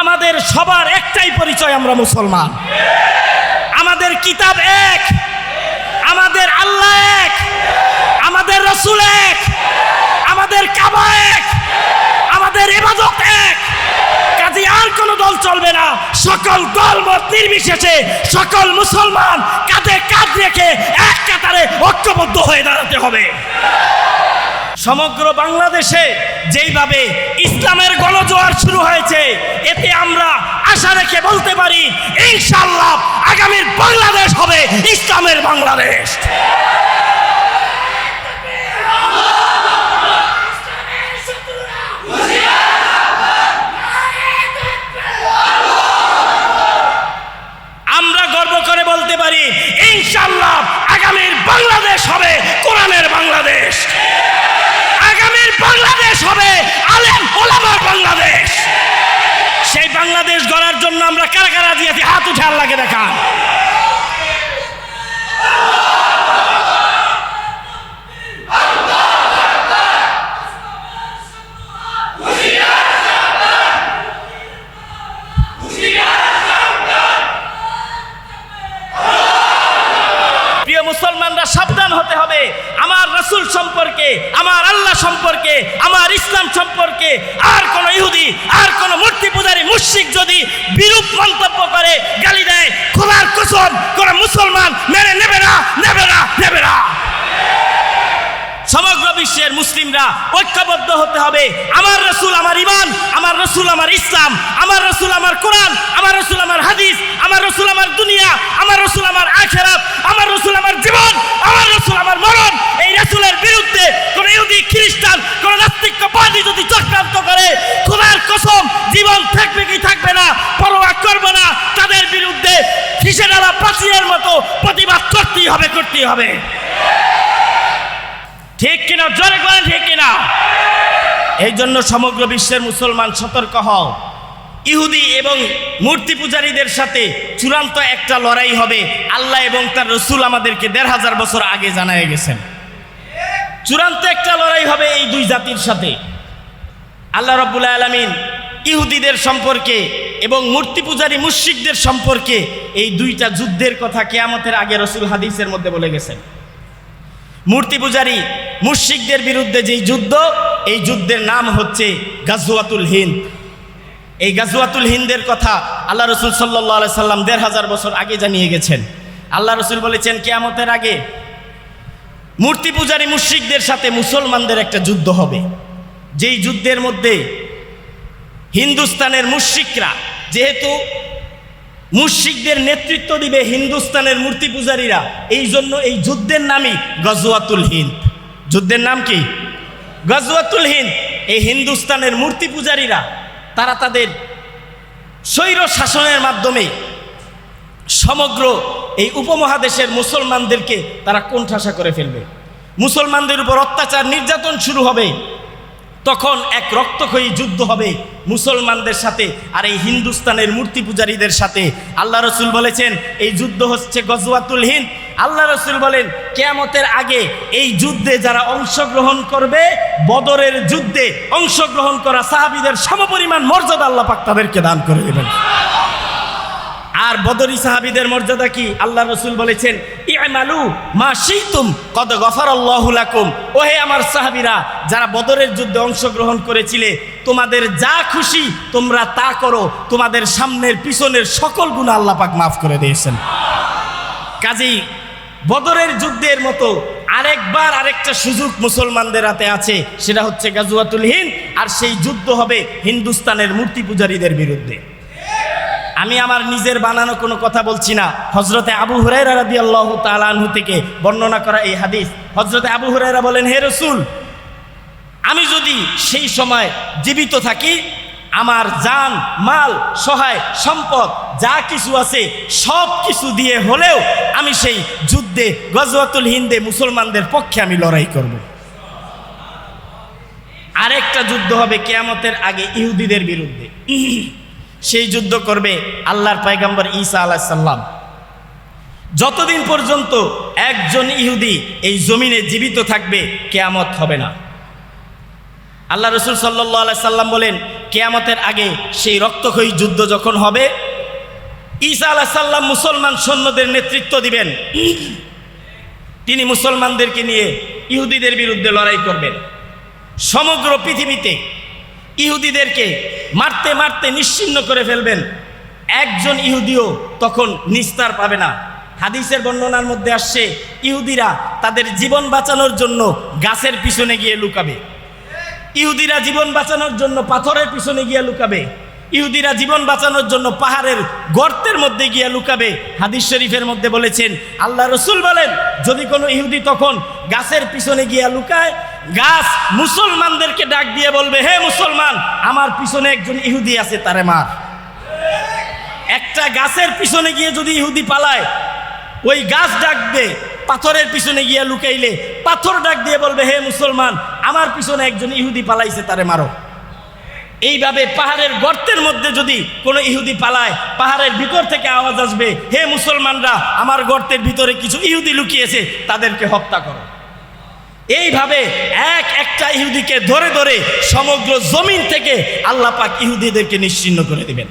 আমাদের সবার একটাই পরিচয় আমরা মুসলমান। আমাদের কিতাব এক, আমাদের আল্লাহ এক, আমাদের রসুল এক, আমাদের কাবা এক, আমাদের ইবাদত এক। কাজে আর কোনো দল চলবে না। সকল দল মত নির্বিশেষে সকল মুসলমান কাঁধে কাঁধ রেখে এক কাতারে ঐক্যবদ্ধ হয়ে দাঁড়াতে হবে। সমগ্র বাংলাদেশে যেইভাবে ইসলামের গণজোয়ার শুরু হয়েছে, এতে আমরা আশা রেখে বলতে পারি ইনশাল্লাহ আগামীর বাংলাদেশ হবে ইসলামের বাংলাদেশ। বাংলাদেশ গড়ার জন্য আমরা কারা কারা দিয়েছি হাত উঠে আল্লাহকে দেখান। মুসলমানরা সাবধান হতে হবে। রসুল সম্পর্কে, আমার আল্লাহ সম্পর্কে, আমার ইসলাম সম্পর্কে, আর কোন ইহুদি, আর কোন মূর্তি পূজারী মুশিক যদি বিরূপ মন্তব্য করে, গালি দেয়, খোলার কুসম, কোন মুসলমান মেনে নেবে না নেবে না নেবে না। সমগ্র বিশ্বের মুসলিমরা ঐক্যবদ্ধ হতে হবে। আমার রসুল আমার ইমান আমার রসুল আমার ইসলাম, আমার রসুল আমার কোরআন, আমার রসুল আমার হাদিস, আমার রসুল আমার দুনিয়া, আমার রসুল আমার আখেরাত, আমার রসুল আমার জীবন, আমার রসুল আমার মরণ। রসুলের বিরুদ্ধে কোন ইহুদি, খ্রিস্টান, কোন নাস্তিকবাদী যদি চক্রান্ত করে, খোদার কসম জীবন থাকবে কি থাকবে না, পরোয়া করবে না, তাদের বিরুদ্ধে ফিসেডালা প্রাচীরের মতো প্রতিবাদ করতেই হবে করতেই হবে। ঠিক কিনা, জোরে করেন ঠিক কিনা? এই জন্য সমগ্র বিশ্বের মুসলমান সতর্ক হও। ইহুদি এবং মূর্তি পূজারীদের সাথে চূড়ান্ত একটা লড়াই হবে, আল্লাহ এবং তার রসুল আমাদেরকে দেড় হাজার বছর আগে জানায় গেছেন। চূড়ান্ত একটা লড়াই হবে এই দুই জাতির সাথে। আল্লাহ রব্বুল আলমিন ইহুদিদের সম্পর্কে এবং মূর্তি পূজারী মুশ্রিকদের সম্পর্কে এই দুইটা যুদ্ধের কথা কেয়ামতের আগে রসুল হাদিসের মধ্যে বলে গেছেন। মূর্তি পূজারী মুশিকদের বিরুদ্ধে যেই যুদ্ধ, এই যুদ্ধের নাম হচ্ছে গাজুয়াতুল হিন্দ। এই গাজুয়াতুল হিন্দের কথা আল্লাহ রসুল সাল্লাহ সাল্লাম দেড় হাজার বছর আগে জানিয়ে গেছেন। আল্লাহ রসুল বলেছেন, কেয়ামতের আগে মূর্তি পূজারী মুশিকদের সাথে মুসলমানদের একটা যুদ্ধ হবে। যেই যুদ্ধের মধ্যে হিন্দুস্তানের মুশিকরা যেহেতু মুশিকদের নেতৃত্ব দিবে হিন্দুস্তানের মূর্তি পূজারীরা, এই জন্য এই যুদ্ধের নামই গজওয়াতুল হিন্দ। যুদ্ধের নাম কি? গজওয়াতুল হিন্দ। এই হিন্দুস্তানের মূর্তি পূজারীরা, তারা তাদের স্বৈর শাসনের মাধ্যমে সমগ্র এই উপমহাদেশের মুসলমানদেরকে তারা কোণঠাসা করে ফেলবে। মুসলমানদের উপর অত্যাচার নির্যাতন শুরু হবে। তখন এক রক্তক্ষয়ী যুদ্ধ হবে মুসলমানদের সাথে আর এই হিন্দুস্তানের মূর্তি পূজারীদের সাথে। আল্লাহ রসুল বলেছেন, এই যুদ্ধ হচ্ছে গজওয়াতুল হিন্দ। আল্লাহ রসুল বলেন, কেয়ামতের আগে এই যুদ্ধে যারা অংশগ্রহণ করবে, বদরের যুদ্ধে অংশগ্রহণ করা সাহাবিদের সমপরিমাণ মর্যাদা আল্লাহ পাক তাদেরকে দান করে দেবেন। আর বদরি সাহাবিদের মর্যাদা কি? আল্লাহ রসুল বলেছেন, ইমালু মা শিতুম কদ গফার আল্লাহুলাকুম ওহে আমার সাহাবিরা, যারা বদরের যুদ্ধে অংশগ্রহণ করেছিলে, তোমাদের যা খুশি তোমরা তা করো। তোমাদের সামনের, পিছনের সকল গুণ আল্লাহ পাক মাফ করে দিয়েছেন। কাজেই বদরের যুদ্ধের মতো আরেকবার আরেকটা সুযোগ মুসলমানদের হাতে আছে, সেটা হচ্ছে গাজুয়াতুল হিন্দ, আর সেই যুদ্ধ হবে হিন্দুস্তানের মূর্তি পূজারীদের বিরুদ্ধে। আমি আমার নিজের বানানো কোনো কথা বলছি না। হজরতে আবু হুরাইরা রাদি আল্লাহ তালানহু থেকে বর্ণনা করা এই হাদিস। হজরতে আবু হুরাইরা বলেন, হে রসুল, আমি যদি সেই সময় জীবিত থাকি, আমার জান, মাল, সহায়, সম্পদ, যা কিছু আছে, সব কিছু দিয়ে হলেও আমি সেই যুদ্ধে, গজওয়াতুল হিন্দে মুসলমানদের পক্ষে আমি লড়াই করব। আরেকটা যুদ্ধ হবে কেয়ামতের আগে ইহুদিদের বিরুদ্ধে। সেই যুদ্ধ করবে আল্লাহর পায়গাম্বর ঈসা আলাহ সাল্লাম যতদিন পর্যন্ত একজন ইহুদি এই জমিনে জীবিত থাকবে, কেয়ামত হবে না। আল্লাহ রসুল সাল্লাহ সাল্লাম বলেন, কেয়ামতের আগে সেই রক্তক্ষয়ী যুদ্ধ যখন হবে, ঈসা আলাহ সাল্লাম মুসলমান সৈন্যদের নেতৃত্ব দিবেন। তিনি মুসলমানদেরকে নিয়ে ইহুদিদের বিরুদ্ধে লড়াই করবেন। সমগ্র পৃথিবীতে ইহুদিদেরকে মারতে মারতে নিশ্চিন্ন করে ফেলবেন। একজন ইহুদিও তখন নিস্তার পাবে না। হাদিসের বর্ণনার মধ্যে আসছে, ইহুদিরা তাদের জীবন বাঁচানোর জন্য গাছের পিছনে গিয়ে লুকাবে। ইহুদিরা জীবন বাঁচানোর জন্য পাথরের পিছনে গিয়ে লুকাবে। ইহুদিরা জীবন বাঁচানোর জন্য পাহাড়ের গর্তের মধ্যে গিয়ে লুকাবে। হাদিস শরীফের মধ্যে বলেছেন, আল্লাহ রসুল বলেন, যদি কোনো ইহুদি তখন গাছের পিছনে গিয়া লুকায় গাছ মুসলমানদেরকে ডাক দিয়ে বলবে, হে মুসলমান, আমার পিছনে একজন ইহুদি আছে, তারে মার। একটা গাছের পিছনে গিয়ে যদি ইহুদি পালায়, ওই গাছ ডাকবে, পাথরের পিছনে গিয়ে লুকাইলে, পাথর ডাক দিয়ে বলবে, হে মুসলমান, আমার পিছনে একজন ইহুদি পালাইছে, তারে মারো। এইভাবে পাহাড়ের গর্তের মধ্যে যদি কোনো ইহুদি পালায়, পাহাড়ের ভিতর থেকে আওয়াজ আসবে, হে মুসলমানরা, আমার গর্তের ভিতরে কিছু ইহুদি লুকিয়েছে, তাদেরকে হত্যা করো। এইভাবে এক একটা ইহুদিকে ধরে ধরে সমগ্র জমিন থেকে আল্লাহ পাক ইহুদিদেরকে নিশ্চিন্ন করে দিবেন।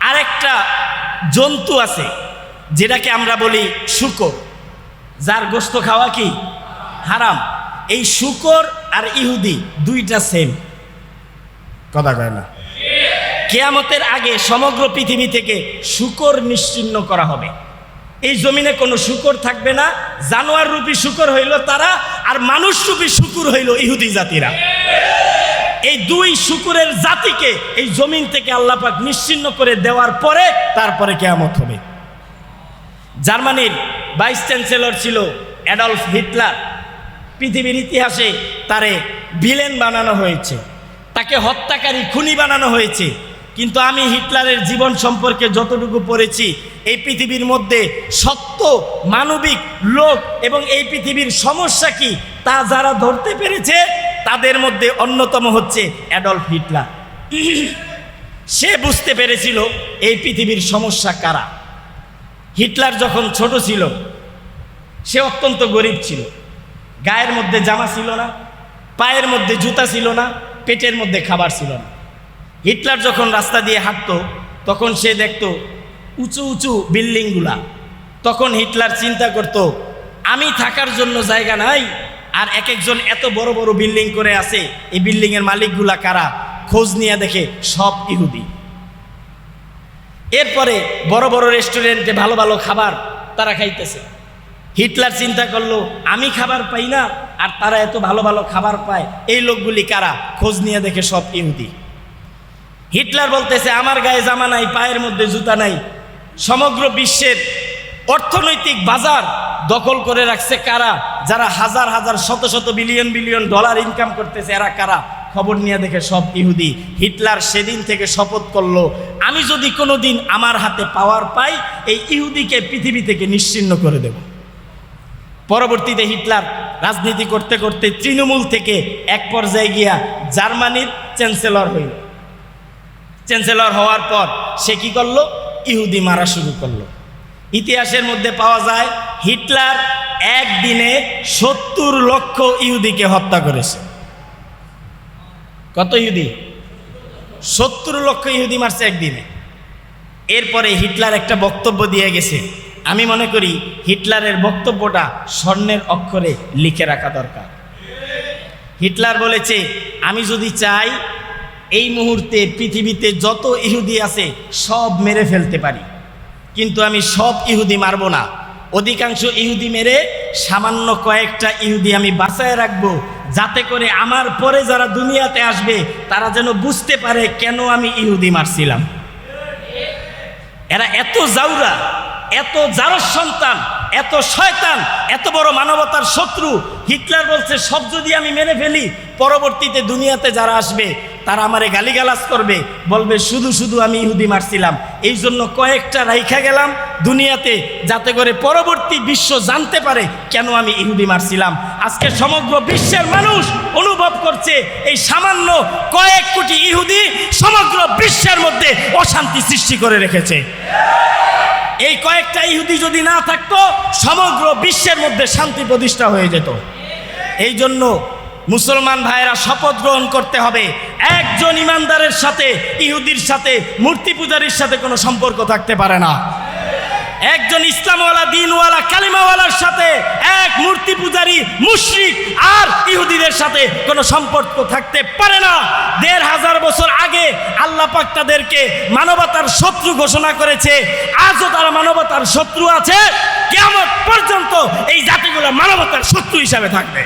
আরেকটা জন্তু আছে যেটাকে আমরা বলি শুকর। যার গোস্ত খাওয়া কি? হারাম। এই শুকর আর ইহুদি দুইটা সেম কথা কয় না। কেয়ামতের আগে সমগ্র পৃথিবী থেকে শুকর নিশ্চিন্ন করা হবে। এই জমিনে কোনো শুকর থাকবে না। জানোয়ার রূপী শুকর হইল তারা আর মানুষ রূপী শুকুর হইল ইহুদি জাতিরা। এই দুই শুকুরের জাতিকে এই জমিন থেকে আল্লাপাক নিশ্চিন্ন করে দেওয়ার পরে তারপরে কেয়ামত হবে। জার্মানির ভাইস চ্যান্সেলর ছিল অ্যাডলফ হিটলার। পৃথিবীর ইতিহাসে তারে ভিলেন বানানো হয়েছে। তাকে হত্যাকারী খুনি বানানো হয়েছে। কিন্তু আমি হিটলারের জীবন সম্পর্কে যতটুকু পড়েছি, এই পৃথিবীর মধ্যে সত্য মানবিক লোক এবং এই পৃথিবীর সমস্যা কি তা যারা ধরতে পেরেছে, তাদের মধ্যে অন্যতম হচ্ছে অ্যাডলফ হিটলার। সে বুঝতে পেরেছিল এই পৃথিবীর সমস্যা কারা। হিটলার যখন ছোট ছিল, সে অত্যন্ত গরিব ছিল। গায়ের মধ্যে জামা ছিল না, পায়ের মধ্যে জুতা ছিল না, পেটের মধ্যে খাবার ছিল না। হিটলার যখন রাস্তা দিয়ে হাঁটতো, তখন সে দেখত উঁচু উঁচু বিল্ডিংগুলা। তখন হিটলার চিন্তা করত, আমি থাকার জন্য জায়গা নাই, আর এক একজন এত বড় বড় বিল্ডিং করে আছে, এই বিল্ডিংয়ের মালিকগুলা কারা? খোঁজ নিয়ে দেখে সব ইহুদি। এরপরে বড় বড় রেস্টুরেন্টে ভালো ভালো খাবার তারা খাইতেছে। হিটলার চিন্তা করল, আমি খাবার পাই না, আর তারা এত ভালো ভালো খাবার পায়, এই লোকগুলি কারা? খোঁজ নিয়ে দেখে সব ইহুদি। হিটলার বলতেছে, আমার গায়ে জামা নাই, পায়ের মধ্যে জুতা নাই। সমগ্র বিশ্বের অর্থনৈতিক বাজার দখল করে রাখছে কারা? যারা হাজার হাজার, শত শত বিলিয়ন বিলিয়ন ডলার ইনকাম করতেছে, এরা কারা? খবর নিয়ে দেখে সব ইহুদি। হিটলার সেদিন থেকে শপথ করল, আমি যদি কোনো দিন আমার হাতে পাওয়ার পাই, এই ইহুদিকে পৃথিবী থেকে নিশ্চিন্ন করে দেব। পরবর্তীতে হিটলার রাজনীতি করতে করতে তৃণমূল থেকে এক পর্যায়ে গিয়া জার্মানির চ্যান্সেলর হইল। চ্যান্সেলর হওয়ার পর সে কি করল? ইহুদি মারা শুরু করল। ইতিহাসের মধ্যে পাওয়া যায়, হিটলার একদিনে সত্তর লক্ষ ইহুদিকে হত্যা করেছে। কত ইহুদি? সত্তর লক্ষ ইহুদি মারছে একদিনে। এরপরে হিটলার একটা বক্তব্য দিয়ে গেছে। আমি মনে করি হিটলারের বক্তব্যটা স্বর্ণের অক্ষরে লিখে রাখা দরকার। হিটলার বলেছে, আমি যদি চাই এই মুহূর্তে পৃথিবীতে যত ইহুদি আছে, সব মেরে ফেলতে পারি। কিন্তু আমি সব ইহুদি মারব না। অধিকাংশ ইহুদি মেরে সামান্য কয়েকটা ইহুদি আমি বাঁচায় রাখব, যাতে করে আমার পরে যারা দুনিয়াতে আসবে, তারা যেন বুঝতে পারে কেন আমি ইহুদি মারছিলাম। এরা এত জাউরা, এত জারস সন্তান, এত শয়তান, এত বড় মানবতার শত্রু। হিটলার বলছে, সব যদি আমি মেনে ফেলি, পরবর্তীতে দুনিয়াতে যারা আসবে তারা আমারে গালিগালাজ করবে, বলবে, শুধু শুধু আমি ইহুদি মারছিলাম। এই জন্য কয়েকটা রাইখা গেলাম দুনিয়াতে যাতে করে পরবর্তী বিশ্ব জানতে পারে কেন আমি ইহুদি মারছিলাম। আজকে সমগ্র বিশ্বের মানুষ অনুভব করছে এই সামান্য কয়েক কোটি ইহুদি সমগ্র বিশ্বের মধ্যে অশান্তি সৃষ্টি করে রেখেছে। এই কয়েকটা ইহুদি যদি না থাকতো, সমগ্র বিশ্বের মধ্যে শান্তি প্রতিষ্ঠা হয়ে যেত। এই জন্য মুসলমান ভাইয়েরা, শপথ গ্রহণ করতে হবে। একজন ইমানদারের সাথে, ইহুদির সাথে, মূর্তি পূজারীর সাথে কোনো সম্পর্ক থাকতে পারে না। একজন ইসলামওয়ালা, দিনওয়ালা, কালিমাওয়ালার সাথে এক মূর্তি পূজারী, মুশরিক আর ইহুদিদের সাথে কোনো সম্পর্ক থাকতে পারে না। দেড় হাজার বছর আগে আল্লাহ পাক তাদেরকে মানবতার শত্রু ঘোষণা করেছে। আজও তারা মানবতার শত্রু আছে। কেমন পর্যন্ত এই জাতিগুলো মানবতার শত্রু হিসাবে থাকবে।